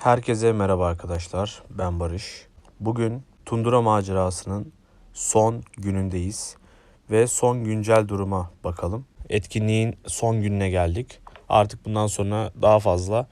Herkese merhaba arkadaşlar. Ben Barış. Bugün Tundura macerasının son günündeyiz ve son güncel duruma bakalım. Etkinliğin son gününe geldik. Artık bundan sonra daha fazla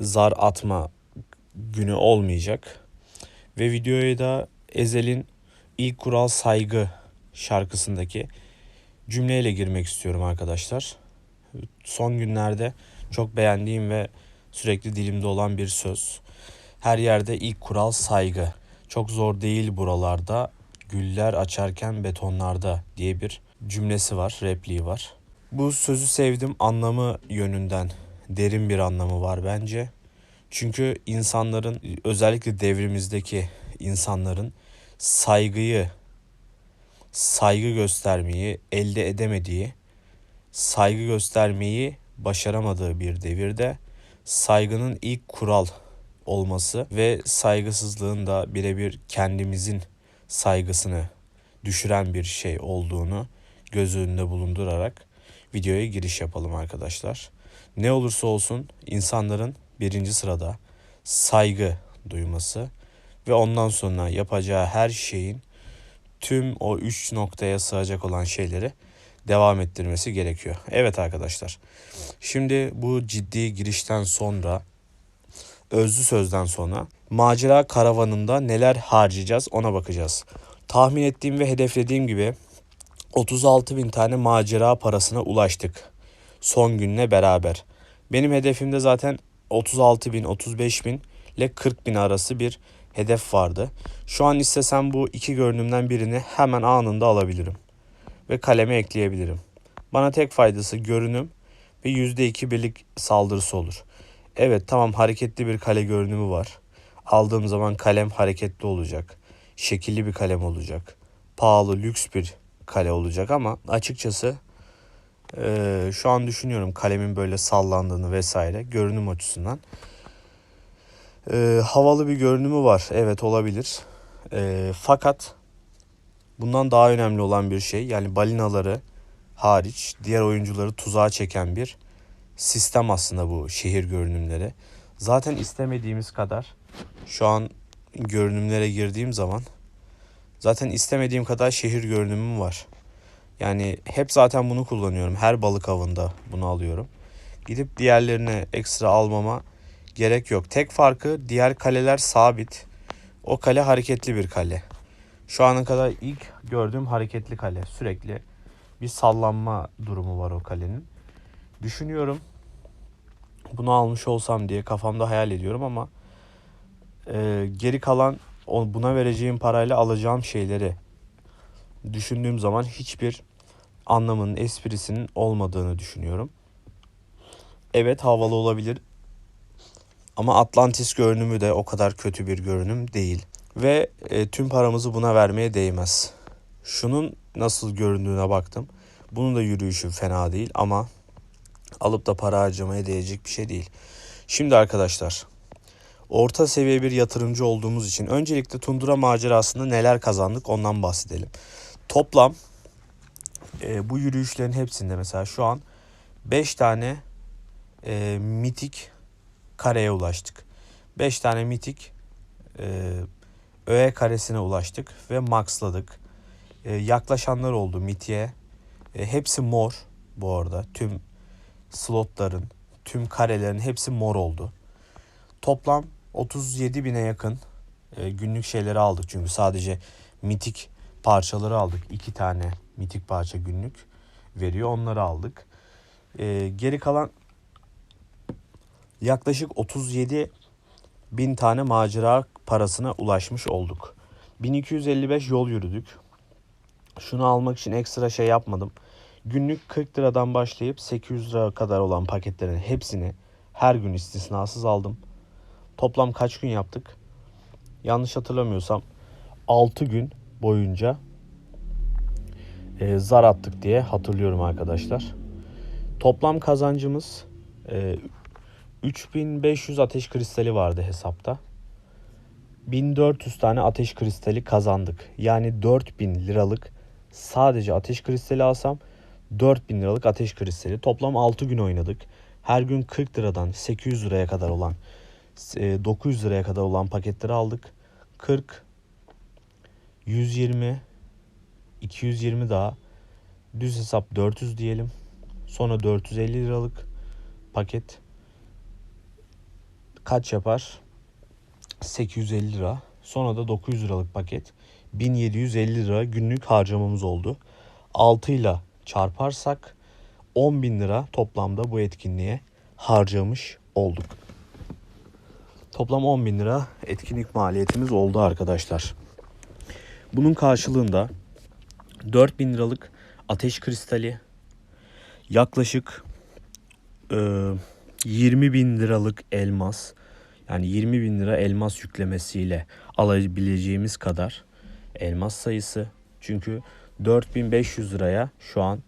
zar atma günü olmayacak. Ve videoya da Ezel'in ilk kural saygı şarkısındaki cümleyle girmek istiyorum arkadaşlar. Son günlerde çok beğendiğim ve sürekli dilimde olan bir söz. Her yerde ilk kural saygı. Çok zor değil buralarda, güller açarken betonlarda diye bir cümlesi var, repliği var. Bu sözü sevdim anlamı yönünden derin bir anlamı var bence. Çünkü insanların özellikle devrimizdeki insanların saygıyı saygı göstermeyi elde edemediği, saygı göstermeyi başaramadığı bir devirde saygının ilk kural olması ve saygısızlığın da birebir kendimizin saygısını düşüren bir şey olduğunu göz önünde bulundurarak videoya giriş yapalım arkadaşlar. Ne olursa olsun insanların birinci sırada saygı duyması ve ondan sonra yapacağı her şeyin tüm o üç noktaya sığacak olan şeyleri devam ettirmesi gerekiyor. Evet arkadaşlar. Şimdi bu ciddi girişten sonra özlü sözden sonra macera karavanında neler harcayacağız ona bakacağız. Tahmin ettiğim ve hedeflediğim gibi 36 bin tane macera parasına ulaştık. Son günle beraber. Benim hedefimde zaten 36 bin, 35 bin ile 40 bin arası bir hedef vardı. Şu an istesem bu iki görünümden birini hemen anında alabilirim. Ve kaleme ekleyebilirim. Bana tek faydası görünüm ve %2 birlik saldırısı olur. Evet tamam hareketli bir kale görünümü var. Aldığım zaman kalem hareketli olacak. Şekilli bir kalem olacak. Pahalı, lüks bir kale olacak ama açıkçası e, şu an düşünüyorum kalemin böyle sallandığını vesaire görünüm açısından. E, havalı bir görünümü var. Evet olabilir. E, fakat bundan daha önemli olan bir şey yani balinaları hariç diğer oyuncuları tuzağa çeken bir sistem aslında bu şehir görünümleri. Zaten istemediğimiz kadar şu an görünümlere girdiğim zaman zaten istemediğim kadar şehir görünümüm var. Yani hep zaten bunu kullanıyorum. Her balık avında bunu alıyorum. Gidip diğerlerine ekstra almama gerek yok. Tek farkı diğer kaleler sabit. O kale hareketli bir kale. Şu ana kadar ilk gördüğüm hareketli kale. Sürekli bir sallanma durumu var o kalenin. Düşünüyorum bunu almış olsam diye kafamda hayal ediyorum ama e, geri kalan buna vereceğim parayla alacağım şeyleri düşündüğüm zaman hiçbir anlamının, esprisinin olmadığını düşünüyorum. Evet havalı olabilir ama Atlantis görünümü de o kadar kötü bir görünüm değil. Ve e, tüm paramızı buna vermeye değmez. Şunun nasıl göründüğüne baktım. Bunun da yürüyüşü fena değil ama alıp da para harcamaya değecek bir şey değil. Şimdi arkadaşlar orta seviye bir yatırımcı olduğumuz için öncelikle Tundura macerasında neler kazandık ondan bahsedelim. Toplam e, bu yürüyüşlerin hepsinde mesela şu an 5 tane e, mitik kareye ulaştık. 5 tane mitik e, öğe karesine ulaştık ve maxladık. E, yaklaşanlar oldu mitiye. E, hepsi mor bu arada. Tüm slotların, tüm karelerin hepsi mor oldu. Toplam 37 bine yakın e, günlük şeyleri aldık. Çünkü sadece mitik parçaları aldık. iki tane mitik parça günlük veriyor. Onları aldık. E, geri kalan yaklaşık 37 bin tane macera parasına ulaşmış olduk. 1255 yol yürüdük. Şunu almak için ekstra şey yapmadım. Günlük 40 liradan başlayıp 800 lira kadar olan paketlerin hepsini her gün istisnasız aldım. Toplam kaç gün yaptık? Yanlış hatırlamıyorsam 6 gün boyunca e, zar attık diye hatırlıyorum arkadaşlar. Toplam kazancımız e, 3500 ateş kristali vardı hesapta. 1400 tane ateş kristali kazandık. Yani 4000 liralık sadece ateş kristali alsam 4000 liralık ateş kristali. Toplam 6 gün oynadık. Her gün 40 liradan 800 liraya kadar olan e, 900 liraya kadar olan paketleri aldık. 40 120 220 daha düz hesap 400 diyelim. Sonra 450 liralık paket kaç yapar? 850 lira. Sonra da 900 liralık paket 1750 lira günlük harcamamız oldu. 6 ile çarparsak 10 bin lira toplamda bu etkinliğe harcamış olduk. Toplam 10 bin lira etkinlik maliyetimiz oldu arkadaşlar. Bunun karşılığında 4 bin liralık ateş kristali yaklaşık e, 20 bin liralık elmas yani 20 bin lira elmas yüklemesiyle alabileceğimiz kadar elmas sayısı. Çünkü 4500 liraya şu an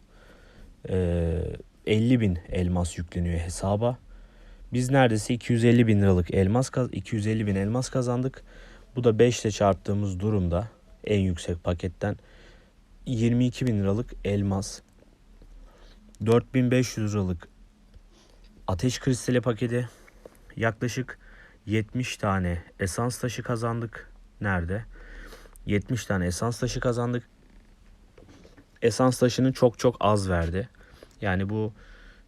e, 50 bin elmas yükleniyor hesaba. Biz neredeyse 250 bin liralık elmas 250 bin elmas kazandık. Bu da 5 ile çarptığımız durumda en yüksek paketten 22 bin liralık elmas 4500 liralık ateş kristali paketi yaklaşık 70 tane esans taşı kazandık. Nerede? 70 tane esans taşı kazandık. Esans taşını çok çok az verdi. Yani bu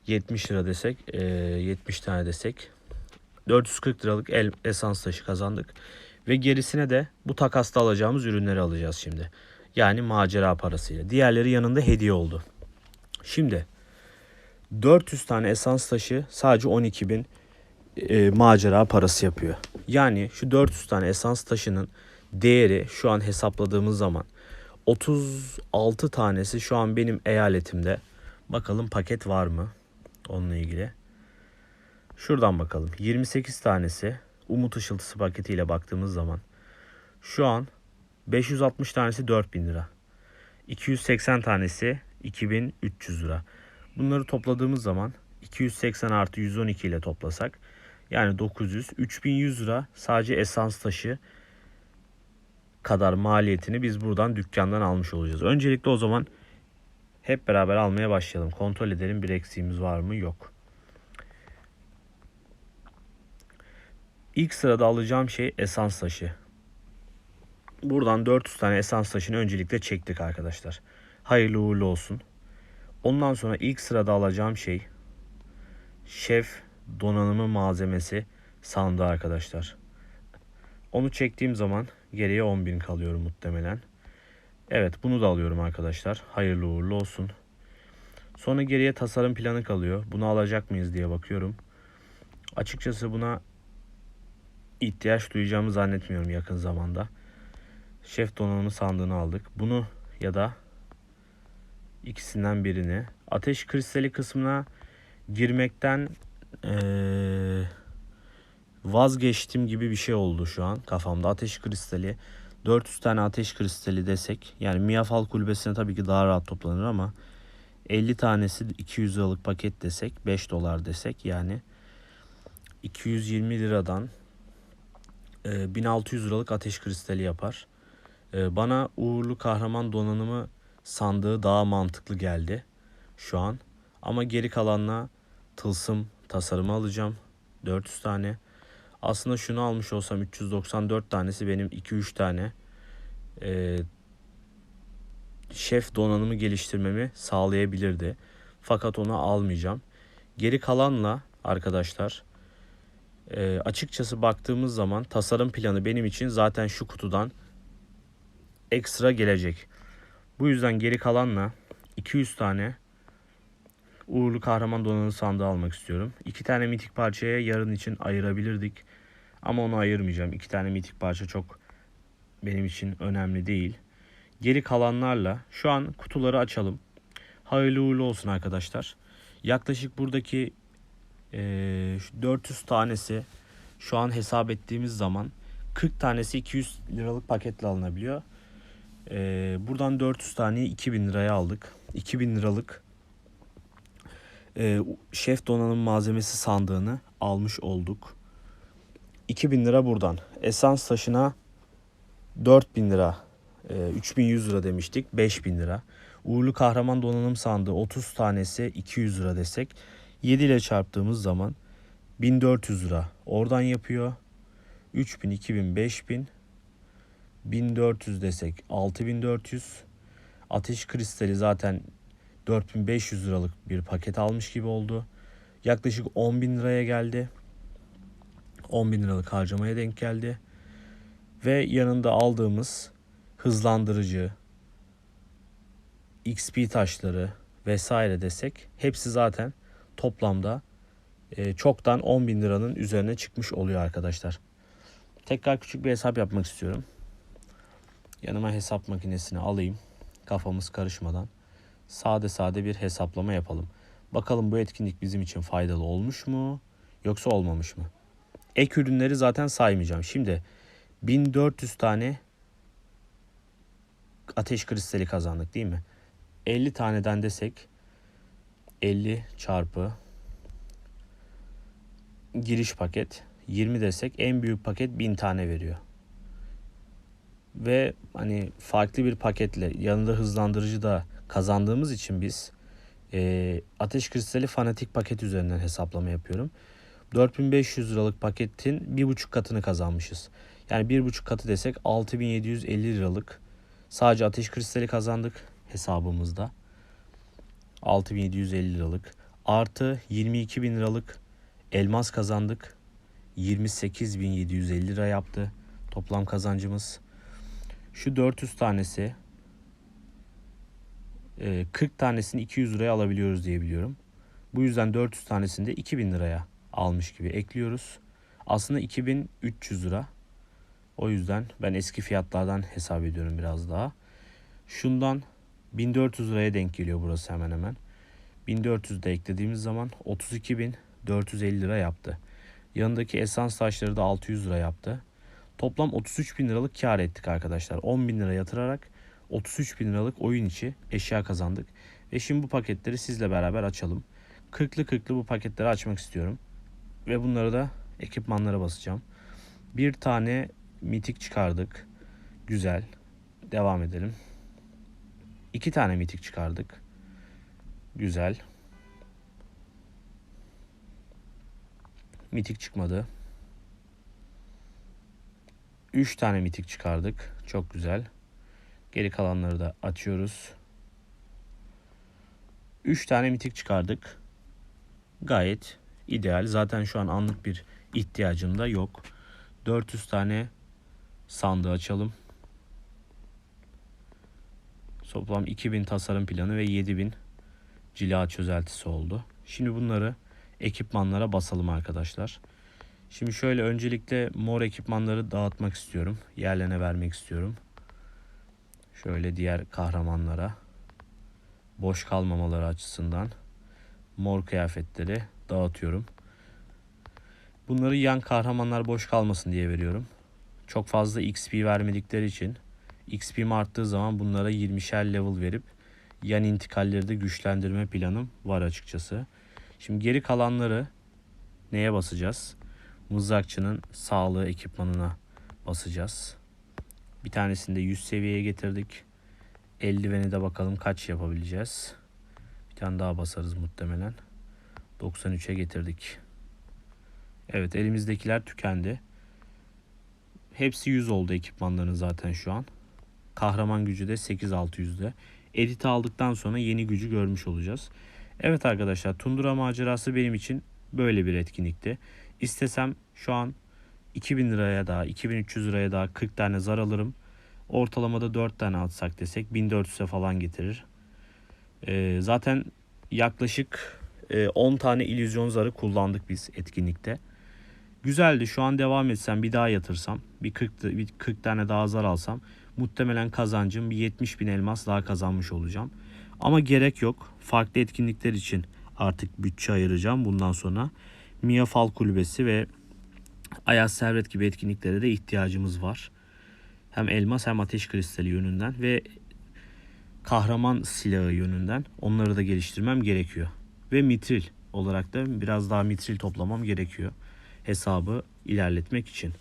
70 lira desek, 70 tane desek 440 liralık el, esans taşı kazandık. Ve gerisine de bu takasta alacağımız ürünleri alacağız şimdi. Yani macera parasıyla. Diğerleri yanında hediye oldu. Şimdi 400 tane esans taşı sadece 12 bin e, macera parası yapıyor. Yani şu 400 tane esans taşının değeri şu an hesapladığımız zaman 36 tanesi şu an benim eyaletimde. Bakalım paket var mı onunla ilgili. Şuradan bakalım. 28 tanesi Umut Işıltısı paketiyle baktığımız zaman şu an 560 tanesi 4000 lira. 280 tanesi 2300 lira. Bunları topladığımız zaman 280 artı 112 ile toplasak yani 900 3100 lira sadece esans taşı kadar maliyetini biz buradan dükkandan almış olacağız. Öncelikle o zaman hep beraber almaya başlayalım. Kontrol edelim bir eksiğimiz var mı? Yok. İlk sırada alacağım şey esans taşı. Buradan 400 tane esans taşını öncelikle çektik arkadaşlar. Hayırlı uğurlu olsun. Ondan sonra ilk sırada alacağım şey şef donanımı malzemesi sandığı arkadaşlar. Onu çektiğim zaman geriye 10.000 kalıyor muhtemelen. Evet bunu da alıyorum arkadaşlar. Hayırlı uğurlu olsun. Sonra geriye tasarım planı kalıyor. Bunu alacak mıyız diye bakıyorum. Açıkçası buna ihtiyaç duyacağımı zannetmiyorum yakın zamanda. Şef donanımı sandığını aldık. Bunu ya da ikisinden birini. Ateş kristali kısmına girmekten ee, vazgeçtim gibi bir şey oldu şu an kafamda. Ateş kristali 400 tane ateş kristali desek yani Miyafal kulübesine tabii ki daha rahat toplanır ama 50 tanesi 200 liralık paket desek 5 dolar desek yani 220 liradan e, 1600 liralık ateş kristali yapar. E, bana uğurlu kahraman donanımı sandığı daha mantıklı geldi şu an. Ama geri kalanla tılsım tasarımı alacağım. 400 tane. Aslında şunu almış olsam 394 tanesi benim 2-3 tane e, şef donanımı geliştirmemi sağlayabilirdi. Fakat onu almayacağım. Geri kalanla arkadaşlar e, açıkçası baktığımız zaman tasarım planı benim için zaten şu kutudan ekstra gelecek. Bu yüzden geri kalanla 200 tane uğurlu kahraman donanımı sandığı almak istiyorum. İki tane mitik parçaya yarın için ayırabilirdik. Ama onu ayırmayacağım. İki tane mitik parça çok benim için önemli değil. Geri kalanlarla şu an kutuları açalım. Hayırlı uğurlu olsun arkadaşlar. Yaklaşık buradaki e, 400 tanesi şu an hesap ettiğimiz zaman 40 tanesi 200 liralık paketle alınabiliyor. E, buradan 400 taneyi 2000 liraya aldık. 2000 liralık e, şef donanım malzemesi sandığını almış olduk. 2000 lira buradan. Esans taşına 4000 lira. E, 3100 lira demiştik. 5000 lira. Uğurlu kahraman donanım sandığı 30 tanesi 200 lira desek 7 ile çarptığımız zaman 1400 lira oradan yapıyor. 3000, 2000, 5000. 1400 desek 6400. Ateş kristali zaten 4500 liralık bir paket almış gibi oldu. Yaklaşık 10 bin liraya geldi. 10 bin liralık harcamaya denk geldi. Ve yanında aldığımız hızlandırıcı, XP taşları vesaire desek hepsi zaten toplamda e, çoktan 10 bin liranın üzerine çıkmış oluyor arkadaşlar. Tekrar küçük bir hesap yapmak istiyorum. Yanıma hesap makinesini alayım. Kafamız karışmadan sade sade bir hesaplama yapalım. Bakalım bu etkinlik bizim için faydalı olmuş mu yoksa olmamış mı? Ek ürünleri zaten saymayacağım. Şimdi 1400 tane ateş kristali kazandık değil mi? 50 taneden desek 50 çarpı giriş paket 20 desek en büyük paket 1000 tane veriyor. Ve hani farklı bir paketle yanında hızlandırıcı da kazandığımız için biz e, ateş kristali fanatik paket üzerinden hesaplama yapıyorum. 4500 liralık paketin bir buçuk katını kazanmışız. Yani bir buçuk katı desek 6750 liralık sadece ateş kristali kazandık hesabımızda. 6750 liralık artı 22 bin liralık elmas kazandık. 28.750 lira yaptı toplam kazancımız. Şu 400 tanesi 40 tanesini 200 liraya alabiliyoruz diye biliyorum. Bu yüzden 400 tanesini de 2000 liraya almış gibi ekliyoruz. Aslında 2300 lira. O yüzden ben eski fiyatlardan hesap ediyorum biraz daha. Şundan 1400 liraya denk geliyor burası hemen hemen. 1400 de eklediğimiz zaman 32.450 lira yaptı. Yanındaki esans taşları da 600 lira yaptı. Toplam 33 bin liralık kar ettik arkadaşlar. 10 bin lira yatırarak 33 bin liralık oyun içi eşya kazandık. Ve şimdi bu paketleri sizle beraber açalım. 40'lı 40'lı bu paketleri açmak istiyorum. Ve bunları da ekipmanlara basacağım. Bir tane mitik çıkardık. Güzel. Devam edelim. İki tane mitik çıkardık. Güzel. Mitik çıkmadı. Üç tane mitik çıkardık. Çok güzel. Geri kalanları da açıyoruz. 3 tane mitik çıkardık. Gayet ideal. Zaten şu an anlık bir ihtiyacım da yok. 400 tane sandığı açalım. Toplam 2000 tasarım planı ve 7000 cila çözeltisi oldu. Şimdi bunları ekipmanlara basalım arkadaşlar. Şimdi şöyle öncelikle mor ekipmanları dağıtmak istiyorum. Yerlerine vermek istiyorum. Şöyle diğer kahramanlara boş kalmamaları açısından mor kıyafetleri dağıtıyorum. Bunları yan kahramanlar boş kalmasın diye veriyorum. Çok fazla XP vermedikleri için XP'm arttığı zaman bunlara 20'şer level verip yan intikalleri de güçlendirme planım var açıkçası. Şimdi geri kalanları neye basacağız? Mızrakçının sağlığı ekipmanına basacağız. Bir tanesini de 100 seviyeye getirdik. Eldiveni de bakalım kaç yapabileceğiz. Bir tane daha basarız muhtemelen. 93'e getirdik. Evet elimizdekiler tükendi. Hepsi 100 oldu ekipmanların zaten şu an. Kahraman gücü de 8600'de. Edit aldıktan sonra yeni gücü görmüş olacağız. Evet arkadaşlar Tundura macerası benim için böyle bir etkinlikti. İstesem şu an 2000 liraya daha 2300 liraya daha 40 tane zar alırım. Ortalamada 4 tane atsak desek 1400'e falan getirir. Ee, zaten yaklaşık e, 10 tane illüzyon zarı kullandık biz etkinlikte. Güzeldi. Şu an devam etsem bir daha yatırsam bir 40, bir 40 tane daha zar alsam muhtemelen kazancım bir 70 bin elmas daha kazanmış olacağım. Ama gerek yok. Farklı etkinlikler için artık bütçe ayıracağım bundan sonra. Mia Fal Kulübesi ve Ayaz Servet gibi etkinliklere de ihtiyacımız var. Hem elmas hem ateş kristali yönünden ve kahraman silahı yönünden onları da geliştirmem gerekiyor. Ve mitril olarak da biraz daha mitril toplamam gerekiyor. Hesabı ilerletmek için.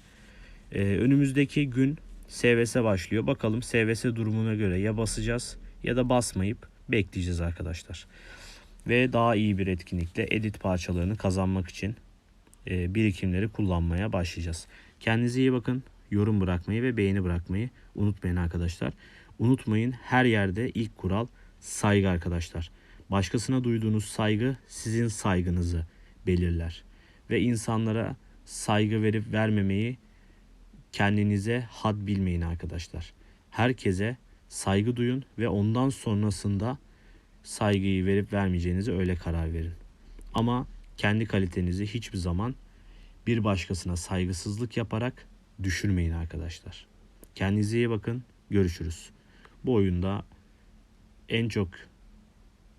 Ee, önümüzdeki gün SVS başlıyor. Bakalım SVS durumuna göre ya basacağız ya da basmayıp bekleyeceğiz arkadaşlar. Ve daha iyi bir etkinlikle edit parçalarını kazanmak için birikimleri kullanmaya başlayacağız. Kendinize iyi bakın. Yorum bırakmayı ve beğeni bırakmayı unutmayın arkadaşlar. Unutmayın her yerde ilk kural saygı arkadaşlar. Başkasına duyduğunuz saygı sizin saygınızı belirler. Ve insanlara saygı verip vermemeyi kendinize had bilmeyin arkadaşlar. Herkese saygı duyun ve ondan sonrasında saygıyı verip vermeyeceğinize öyle karar verin. Ama kendi kalitenizi hiçbir zaman bir başkasına saygısızlık yaparak düşürmeyin arkadaşlar. Kendinize iyi bakın. Görüşürüz. Bu oyunda en çok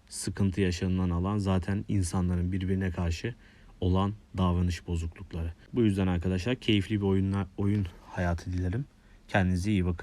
sıkıntı yaşanılan alan zaten insanların birbirine karşı olan davranış bozuklukları. Bu yüzden arkadaşlar keyifli bir oyunla, oyun hayatı dilerim. Kendinize iyi bakın.